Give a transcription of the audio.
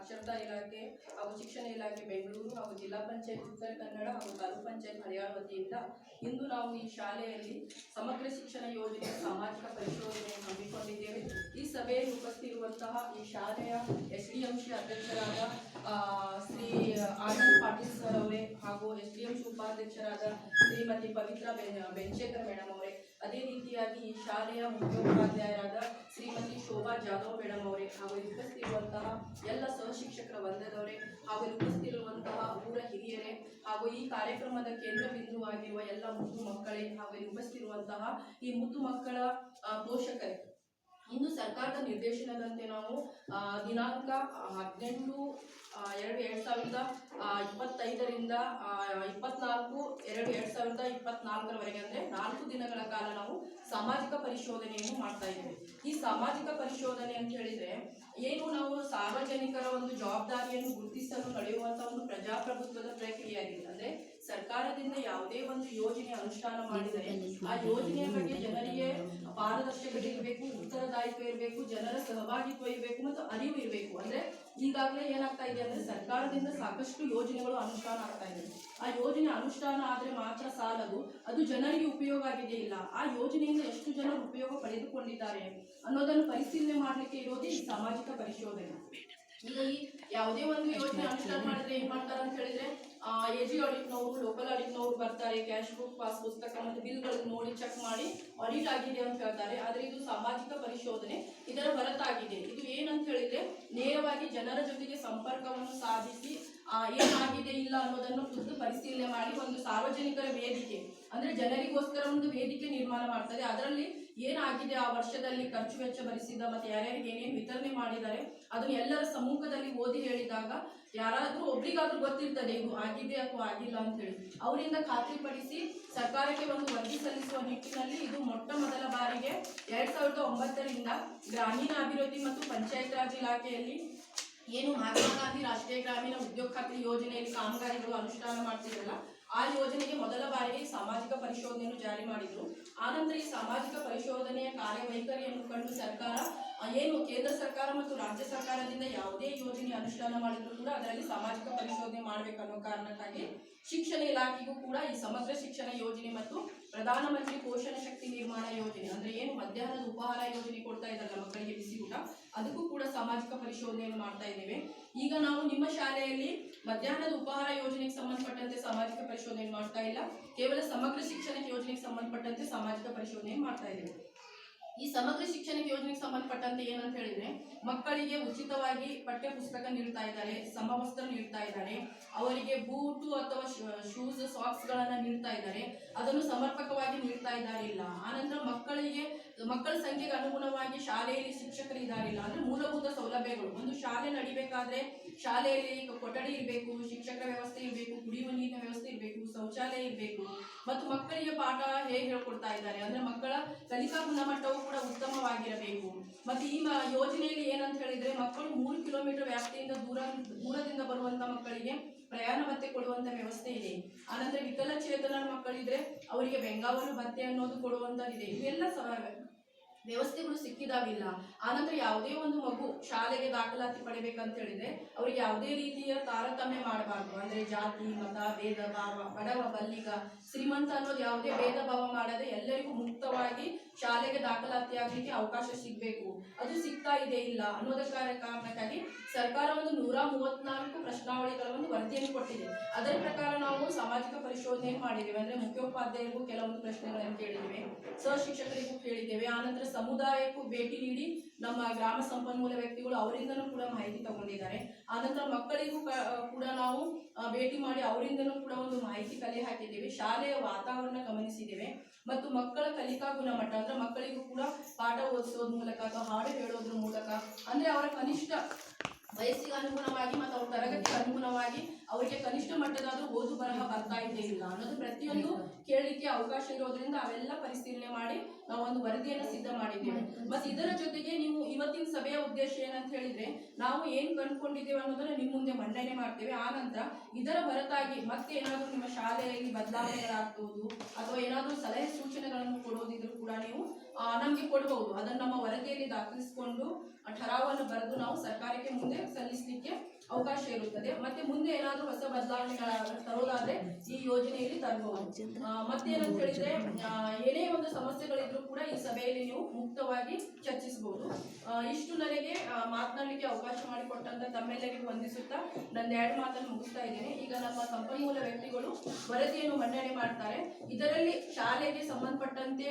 ಸಾಕ್ಷರತಾ ಇಲಾಖೆ, ಹಾಗೂ ಶಿಕ್ಷಣ ಇಲಾಖೆ ಬೆಂಗಳೂರು, ಹಾಗೂ ಜಿಲ್ಲಾ ಪಂಚಾಯತ್ ಉತ್ತರ ಕನ್ನಡ, ಹಾಗೂ ತಾಲೂಕು ಪಂಚಾಯತ್ ಹರಿಯಾಣ ವತಿಯಿಂದ ಇಂದು ನಾವು ಈ ಶಾಲೆಯಲ್ಲಿ ಸಮಗ್ರ ಶಿಕ್ಷಣ ಯೋಜನೆ, ಸಾಮಾಜಿಕ ಪರಿಶೋಧನೆಯನ್ನು ಹಮ್ಮಿಕೊಂಡಿದ್ದೇವೆ. ಈ ಸಭೆಯಲ್ಲಿ ಉಪಸ್ಥಿತಿರುವಂತಹ ಈ ಶಾಲೆಯ ಎಸ್ ಡಿ ಎಂ ಸಿ ಅಧ್ಯಕ್ಷರಾದ ಶ್ರೀ ಆನಂದ್ ಪಾಟೀಲ್ ಸರ್ ಅವರೇ, ಹಾಗೂ ಎಸ್ ಡಿ ಎಂ ಸಿ ಉಪಾಧ್ಯಕ್ಷರಾದ ಶ್ರೀಮತಿ ಪವಿತ್ರ ಬೆನ್ ಬೆಂಚೇಕರ್ ಮೇಡಮ್ ಅವರೇ, ಅದೇ ರೀತಿಯಾಗಿ ಈ ಶಾಲೆಯ ಮುಖ್ಯೋಪಾಧ್ಯಾಯರಾದ ಶ್ರೀಮತಿ ಶೋಭಾ ಜಾಧವ್ ಮೇಡಮ್ ಅವರೇ, ಹಾಗೂ ಉಪಸ್ಥಿತಿರುವಂತಹ ಎಲ್ಲ ಉಪಸ್ಥಿತಿರುವಂತಹ ಊರ ಹಿರಿಯರೇ ಹಾಗೂ ಈ ಕಾರ್ಯಕ್ರಮದ ಕೇಂದ್ರ ಬಿಂದುವಾಗಿರುವ ಎಲ್ಲ ಮುದ್ದು ಮಕ್ಕಳೇ ಹಾಗೂ ಇಲ್ಲಿ ಉಪಸ್ಥಿತಿರುವಂತಹ ಈ ಮುದ್ದು ಮಕ್ಕಳ ಪೋಷಕರೇ. ಇನ್ನು ಸರ್ಕಾರದ ನಿರ್ದೇಶನದಂತೆ ನಾವು ದಿನಾಂಕ ಹದಿನೆಂಟು ಎರಡು ಎರಡು ಸಾವಿರದ ಇಪ್ಪತ್ತೈದರಿಂದ ಇಪ್ಪತ್ನಾಲ್ಕು ಸಾವಿರದ ಇಪ್ಪತ್ನಾಲ್ಕರವರೆಗೆ ಅಂದರೆ ನಾಲ್ಕು ದಿನಗಳ ಕಾಲ ನಾವು ಸಾಮಾಜಿಕ ಪರಿಶೋಧನೆಯನ್ನು ಮಾಡ್ತಾ ಇದ್ದೇವೆ. ಈ ಸಾಮಾಜಿಕ ಪರಿಶೋಧನೆ ಅಂತ ಹೇಳಿದ್ರೆ ಏನು ನಾವು ಸಾರ್ವಜನಿಕರ ಒಂದು ಜವಾಬ್ದಾರಿಯನ್ನು ಗುರುತಿಸಲು ನಡೆಯುವಂತಹ ಒಂದು ಪ್ರಜಾಪ್ರಭುತ್ವದ ಪ್ರಕ್ರಿಯೆಯಾಗಿದೆ ಅಂದ್ರೆ ಸರ್ಕಾರದಿಂದ ಯಾವುದೇ ಒಂದು ಯೋಜನೆ ಅನುಷ್ಠಾನ ಮಾಡಿದರೆ ಆ ಯೋಜನೆಯ ಬಗ್ಗೆ ಜನರಿಗೆ ಪಾರದರ್ಶಕತೆ ಇರಬೇಕು ಉತ್ತರದಾಯಿತ್ವ ಇರಬೇಕು ಜನರ ಸಹಭಾಗಿತ್ವ ಇರಬೇಕು ಮತ್ತು ಅರಿವು ಇರಬೇಕು. ಅಂದ್ರೆ ಈಗಾಗಲೇ ಏನಾಗ್ತಾ ಇದೆ ಅಂದ್ರೆ ಸರ್ಕಾರದಿಂದ ಸಾಕಷ್ಟು ಯೋಜನೆಗಳು ಅನುಷ್ಠಾನ ಆಗ್ತಾ ಇದೆ. ಆ ಯೋಜನೆ ಅನುಷ್ಠಾನ ಆದ್ರೆ ಮಾತ್ರ ಸಾಲದು. ಅದು ಜನರಿಗೆ ಉಪಯೋಗ ಆಗಿದೆ ಇಲ್ಲ. ಆ ಯೋಜನೆಯಿಂದ ಎಷ್ಟು ಜನರು ಉಪಯೋಗ ಪಡೆದುಕೊಂಡಿದ್ದಾರೆ ಅನ್ನೋದನ್ನು ಪರಿಶೀಲನೆ ಮಾಡಲಿಕ್ಕೆ ಇರೋದೇ ಈ ಸಾಮಾಜಿಕ ಪರಿಶೋಧನೆ. ಈ ಯಾವುದೇ ಒಂದು ಯೋಜನೆ ಅನುಷ್ಠಾನ ಮಾಡಿದ್ರೆ ಏನ್ ಮಾಡ್ತಾರೆ ಅಂತ ಹೇಳಿದ್ರೆ ಎ ಜಿ ಆಡಿಟ್ನವರು ಲೋಕಲ್ ಆಡಿಟ್ನವರು ಬರ್ತಾರೆ ಕ್ಯಾಶ್ ಬುಕ್ ಪಾಸ್ ಪುಸ್ತಕ ಮತ್ತು ಬಿಲ್ಗಳನ್ನು ನೋಡಿ ಚೆಕ್ ಮಾಡಿ ಆಡಿಟ್ ಆಗಿದೆ ಅಂತ ಹೇಳ್ತಾರೆ. ಆದ್ರೆ ಇದು ಸಾಮಾಜಿಕ ಪರಿಶೋಧನೆ ಇದರ ಹೊರತಾಗಿದೆ. ಇದು ಏನಂತ ಹೇಳಿದ್ರೆ ನೇರವಾಗಿ ಜನರ ಜೊತೆಗೆ ಸಂಪರ್ಕವನ್ನು ಸಾಧಿಸಿ ಏನಾಗಿದೆ ಇಲ್ಲ ಅನ್ನೋದನ್ನು ಖುದ್ದು ಪರಿಶೀಲನೆ ಮಾಡಿ ಒಂದು ಸಾರ್ವಜನಿಕರ ವೇದಿಕೆ, ಅಂದ್ರೆ ಜನರಿಗೋಸ್ಕರ ಒಂದು ವೇದಿಕೆ ನಿರ್ಮಾಣ ಮಾಡ್ತಾರೆ. ಅದರಲ್ಲಿ ಏನಾಗಿದೆ? ಆ ವರ್ಷದಲ್ಲಿ ಖರ್ಚು ವೆಚ್ಚ ಭರಿಸಿದ ಮತ್ತೆ ಯಾರ್ಯಾರಿಗೆ ಏನೇನು ವಿತರಣೆ ಮಾಡಿದ್ದಾರೆ, ಅದನ್ನ ಎಲ್ಲರ ಸಮ್ಮುಖದಲ್ಲಿ ಓದಿ ಹೇಳಿದಾಗ ಯಾರಾದ್ರೂ ಒಬ್ರಿಗಾದ್ರೂ ಗೊತ್ತಿರ್ತದೆ, ಇದು ಆಗಿದೆ ಅಥವಾ ಆಗಿಲ್ಲ ಅಂತ ಹೇಳಿ. ಅವರಿಂದ ಖಾತ್ರಿಪಡಿಸಿ ಸರ್ಕಾರಕ್ಕೆ ಒಂದು ವರದಿ ಸಲ್ಲಿಸುವ ನಿಟ್ಟಿನಲ್ಲಿ ಇದು ಮೊಟ್ಟ ಮೊದಲ ಬಾರಿಗೆ ಎರಡ್ ಸಾವಿರದ ಒಂಬತ್ತರಿಂದ ಗ್ರಾಮೀಣ ಅಭಿವೃದ್ಧಿ ಮತ್ತು ಪಂಚಾಯತ್ ರಾಜ್ ಇಲಾಖೆಯಲ್ಲಿ ಏನು ಮಹಾತ್ಮ ಗಾಂಧಿ ರಾಷ್ಟ್ರೀಯ ಗ್ರಾಮೀಣ ಉದ್ಯೋಗ ಖಾತ್ರಿ ಯೋಜನೆಯಲ್ಲಿ ಕಾಮಗಾರಿಗಳು ಅನುಷ್ಠಾನ ಮಾಡ್ತಿದ್ರಲ್ಲ, ಆ ಯೋಜನೆಗೆ ಮೊದಲ ಬಾರಿಗೆ ಸಾಮಾಜಿಕ ಪರಿಶೋಧನೆಯನ್ನು ಜಾರಿ ಮಾಡಿದ್ರು. ಆನಂತರ ಈ ಸಾಮಾಜಿಕ ಪರಿಶೋಧನೆಯ ಕಾರ್ಯವೈಖರಿಯನ್ನು ಕಂಡು ಸರ್ಕಾರ ಏನು ಕೇಂದ್ರ ಸರ್ಕಾರ ಮತ್ತು ರಾಜ್ಯ ಸರ್ಕಾರದಿಂದ ಯಾವುದೇ ಯೋಜನೆ ಅನುಷ್ಠಾನ ಮಾಡಿದ್ರು ಕೂಡ ಅದರಲ್ಲಿ ಸಾಮಾಜಿಕ ಪರಿಶೋಧನೆ ಮಾಡಬೇಕನ್ನೋ ಕಾರಣಕ್ಕಾಗಿ ಶಿಕ್ಷಣ ಇಲಾಖೆಗೂ ಕೂಡ ಈ ಸಮಗ್ರ ಶಿಕ್ಷಣ ಯೋಜನೆ ಮತ್ತು ಪ್ರಧಾನಮಂತ್ರಿ ಪೋಷಣ ಶಕ್ತಿ ನಿರ್ಮಾಣ ಯೋಜನೆ, ಅಂದ್ರೆ ಏನು ಮಧ್ಯಾಹ್ನದ ಉಪಹಾರ ಯೋಜನೆ ಕೊಡ್ತಾ ಇದ್ದಾರಲ್ಲ ಸಾಮಾಜಿಕ ಪರಿಶೋಧನೆಯನ್ನು ಮಾಡ್ತಾ ಇದ್ದೇವೆ. ಈಗ ನಾವು ನಿಮ್ಮ ಶಾಲೆಯಲ್ಲಿ ಮಧ್ಯಾಹ್ನದ ಉಪಹಾರ ಯೋಜನೆಗೆ ಸಂಬಂಧಪಟ್ಟಂತೆ ಸಾಮಾಜಿಕ ಪರಿಶೋಧನೆ ಮಾಡ್ತಾ ಇಲ್ಲ. ಕೇವಲ ಸಮಗ್ರ ಶಿಕ್ಷಣ ಯೋಜನೆಗೆ ಸಂಬಂಧಪಟ್ಟಂತೆ ಸಾಮಾಜಿಕ ಪರಿಶೋಧನೆ ಮಾಡ್ತಾ ಇದ್ದೇವೆ. ಈ ಸಮಗ್ರ ಶಿಕ್ಷಣ ಯೋಜನೆಗೆ ಸಂಬಂಧಪಟ್ಟಂತೆ ಏನಂತ ಹೇಳಿದ್ರೆ, ಮಕ್ಕಳಿಗೆ ಉಚಿತವಾಗಿ ಪಠ್ಯ ಪುಸ್ತಕ ನೀಡ್ತಾ ಇದ್ದಾರೆ, ಸಮವಸ್ತ್ರ ನೀಡ್ತಾ ಇದ್ದಾರೆ, ಅವರಿಗೆ ಬೂಟು ಅಥವಾ ಶೂಸ್ ಸಾಕ್ಸ್ ಗಳನ್ನ ನೀಡ್ತಾ ಇದ್ದಾರೆ, ಅದನ್ನು ಸಮರ್ಪಕವಾಗಿ ನೀಡ್ತಾ ಇದ್ದಾರೆ ಇಲ್ಲ. ಆನಂತರ ಮಕ್ಕಳಿಗೆ ಮಕ್ಕಳ ಸಂಖ್ಯೆಗೆ ಅನುಗುಣವಾಗಿ ಶಾಲೆಯಲ್ಲಿ ಶಿಕ್ಷಕರು ಇದಾರಿಲ್ಲ. ಅಂದ್ರೆ ಮೂಲಭೂತ ಸೌಲಭ್ಯಗಳು. ಒಂದು ಶಾಲೆ ನಡಿಬೇಕಾದ್ರೆ ಶಾಲೆಯಲ್ಲಿ ಈಗ ಕೊಠಡಿ ಇರಬೇಕು, ಶಿಕ್ಷಕರ ವ್ಯವಸ್ಥೆ ಇರಬೇಕು, ಕುಡಿಯುವ ನೀರಿನ ವ್ಯವಸ್ಥೆ ಇರಬೇಕು, ಶೌಚಾಲಯ ಇರಬೇಕು. ಮತ್ತು ಮಕ್ಕಳಿಗೆ ಪಾಠ ಹೇಗೆ ಹೇಳ್ಕೊಡ್ತಾ ಇದ್ದಾರೆ? ಅಂದ್ರೆ ಮಕ್ಕಳ ಕಲಿಕಾ ಗುಣಮಟ್ಟವು ಕೂಡ ಉತ್ತಮವಾಗಿರಬೇಕು. ಮತ್ತು ಈ ಯೋಜನೆಯಲ್ಲಿ ಏನಂತ ಹೇಳಿದ್ರೆ ಮಕ್ಕಳು ಮೂರು ಕಿಲೋಮೀಟರ್ ವ್ಯಾಪ್ತಿಯಿಂದ ದೂರ, ದೂರದಿಂದ ಬರುವಂತ ಮಕ್ಕಳಿಗೆ ಪ್ರಯಾಣ ಭತ್ತೆ ಕೊಡುವಂತ ವ್ಯವಸ್ಥೆ ಇದೆ. ಆನಂತರ ವಿಕಲಚೇತನ ಮಕ್ಕಳಿದ್ರೆ ಅವರಿಗೆ ಬೆಂಗಾವಲು ಭತ್ತೆ ಅನ್ನೋದು ಕೊಡುವಂತದಿದೆ ಇವೆಲ್ಲ ವ್ಯವಸ್ಥೆಗಳು ಸಿಕ್ಕಿದಾಗಿಲ್ಲ. ಆನಂತರ ಯಾವುದೇ ಒಂದು ಮಗು ಶಾಲೆಗೆ ದಾಖಲಾತಿ ಪಡಿಬೇಕಂತ ಹೇಳಿದ್ರೆ ಅವ್ರಿಗೆ ಯಾವುದೇ ರೀತಿಯ ತಾರತಮ್ಯ ಮಾಡಬಾರ್ದು. ಅಂದ್ರೆ ಜಾತಿ, ಮತ, ಭೇದ, ಭಾವ, ಬಡವ, ಬಲ್ಲಿಗ, ಶ್ರೀಮಂತ ಅನ್ನೋದು ಯಾವುದೇ ಭೇದ, ಭಾವ ಮಾಡದೆ ಎಲ್ಲರಿಗೂ ಮುಕ್ತವಾಗಿ ಶಾಲೆಗೆ ದಾಖಲಾತಿ ಆಗ್ಲಿಕ್ಕೆ ಅವಕಾಶ ಸಿಗ್ಬೇಕು. ಅದು ಸಿಗ್ತಾ ಇದೆ ಇಲ್ಲ ಅನ್ನೋದಕ್ಕಾರ ಕಾರಣಕ್ಕಾಗಿ ಸರ್ಕಾರ ಒಂದು ನೂರ ಮೂವತ್ನಾಲ್ಕು ಪ್ರಶ್ನಾವಳಿಗಳ ಒಂದು ವರದಿಯನ್ನು ಕೊಟ್ಟಿದೆ. ಅದರ ಪ್ರಕಾರ ನಾವು ಸಾಮಾಜಿಕ ಪರಿಶೋಧನೆ ಮಾಡಿದ್ದೇವೆ. ಅಂದ್ರೆ ಮುಖ್ಯೋಪಾಧ್ಯಾಯರಿಗೂ ಕೆಲವೊಂದು ಪ್ರಶ್ನೆಗಳನ್ನು ಕೇಳಿದ್ದೇವೆ. ಸಹಶಿಕ್ಷಕರಿಗೂ ಕೇಳಿದ್ದೇವೆ. ಆನಂತರ ಸಮುದಾಯಕ್ಕೂ ಭೇಟಿ ನೀಡಿ ನಮ್ಮ ಗ್ರಾಮ ಸಂಪನ್ಮೂಲ ವ್ಯಕ್ತಿಗಳು ಅವರಿಂದನೂ ಕೂಡ ಮಾಹಿತಿ ತಗೊಂಡಿದ್ದಾರೆ. ಆನಂತರ ಮಕ್ಕಳಿಗೂ ಕೂಡ ನಾವು ಭೇಟಿ ಮಾಡಿ ಅವರಿಂದನೂ ಕೂಡ ಒಂದು ಮಾಹಿತಿ ಕಲೆ ಹಾಕಿದ್ದೇವೆ. ಶಾಲೆಯ ವಾತಾವರಣ ಗಮನಿಸಿದ್ದೇವೆ. ಮತ್ತು ಮಕ್ಕಳ ಕಲಿಕಾ ಗುಣಮಟ್ಟ, ಅಂದ್ರೆ ಮಕ್ಕಳಿಗೂ ಕೂಡ ಪಾಠ ಓದಿಸೋದ್ರ ಮೂಲಕ ಅಥವಾ ಹಾಡು ಹೇಳೋದ್ರ ಮೂಲಕ, ಅಂದ್ರೆ ಅವರ ಕನಿಷ್ಠ ವಯಸ್ಸಿಗೆ ಅನುಗುಣವಾಗಿ ಮತ್ತು ಅವ್ರ ತರಗತಿಗೆ ಅನುಗುಣವಾಗಿ ಅವರಿಗೆ ಕನಿಷ್ಠ ಮಟ್ಟದಾದ್ರೂ ಓದು ಬರಹ ಬರ್ತಾ ಇದ್ದೇ ಇಲ್ಲ ಅನ್ನೋದು ಪ್ರತಿಯೊಂದು ಕೇಳಲಿಕ್ಕೆ ಅವಕಾಶ ಇರೋದ್ರಿಂದ ಅವೆಲ್ಲ ಪರಿಶೀಲನೆ ಮಾಡಿ ನಾವು ಒಂದು ವರದಿಯನ್ನು ಸಿದ್ಧ ಮಾಡಿದ್ದೇವೆ. ಮತ್ತೆ ಇದರ ಜೊತೆಗೆ ನೀವು ಇವತ್ತಿನ ಸಭೆಯ ಉದ್ದೇಶ ಏನಂತ ಹೇಳಿದ್ರೆ ನಾವು ಏನ್ ಕಂಡುಕೊಂಡಿದ್ದೇವೆ ಅನ್ನೋದನ್ನ ನಿಮ್ಮ ಮುಂದೆ ಮಂಡನೆ ಮಾಡ್ತೇವೆ. ಆ ನಂತರ ಇದರ ಹೊರತಾಗಿ ಮತ್ತೆ ಏನಾದರೂ ನಿಮ್ಮ ಶಾಲೆಯಲ್ಲಿ ಬದಲಾವಣೆಗಳಾಗ್ಬೋದು ಅಥವಾ ಏನಾದರೂ ಸಲಹೆ ಸೂಚನೆಗಳನ್ನು ಕೊಡೋದಿದ್ರು ಕೂಡ ನೀವು ಆ, ನಮ್ಗೆ ಕೊಡಬಹುದು ಅದನ್ನು ನಮ್ಮ ವರದಿಯಲ್ಲಿ ದಾಖಲಿಸಿಕೊಂಡು ಠರಾವನ್ನು ಬರೆದು ನಾವು ಸರ್ಕಾರಕ್ಕೆ ಮುಂದೆ ಸಲ್ಲಿಸಲಿಕ್ಕೆ ಅವಕಾಶ ಇರುತ್ತದೆ. ಮತ್ತೆ ಮುಂದೆ ಏನಾದರೂ ಹೊಸ ಬದಲಾವಣೆಗಳ ತರೋದಾದ್ರೆ ಈ ಯೋಜನೆಯಲ್ಲಿ ತರಬಹುದು. ಮತ್ತೆ ಮತ್ತೇನಂತ ಹೇಳಿದ್ರೆ ಏನೇ ಒಂದು ಸಮಸ್ಯೆಗಳಿದ್ರು ಕೂಡ ಈ ಸಭೆಯಲ್ಲಿ ನೀವು ಮುಕ್ತವಾಗಿ ಚರ್ಚಿಸಬಹುದು. ಇಷ್ಟು ನನಗೆ ಮಾತನಾಡಲಿಕ್ಕೆ ಅವಕಾಶ ಮಾಡಿಕೊಟ್ಟಂತ ತಮ್ಮೆಲ್ಲರಿಗೂ ವಂದಿಸುತ್ತಾ ನನ್ನ ಎರಡು ಮಾತನ್ನು ಮುಗಿಸ್ತಾ ಇದ್ದೇನೆ. ಈಗ ನಮ್ಮ ಸಂಪನ್ಮೂಲ ವ್ಯಕ್ತಿಗಳು ವರದಿಯನ್ನು ಮಂಡನೆ ಮಾಡ್ತಾರೆ. ಇದರಲ್ಲಿ ಶಾಲೆಗೆ ಸಂಬಂಧಪಟ್ಟಂತೆ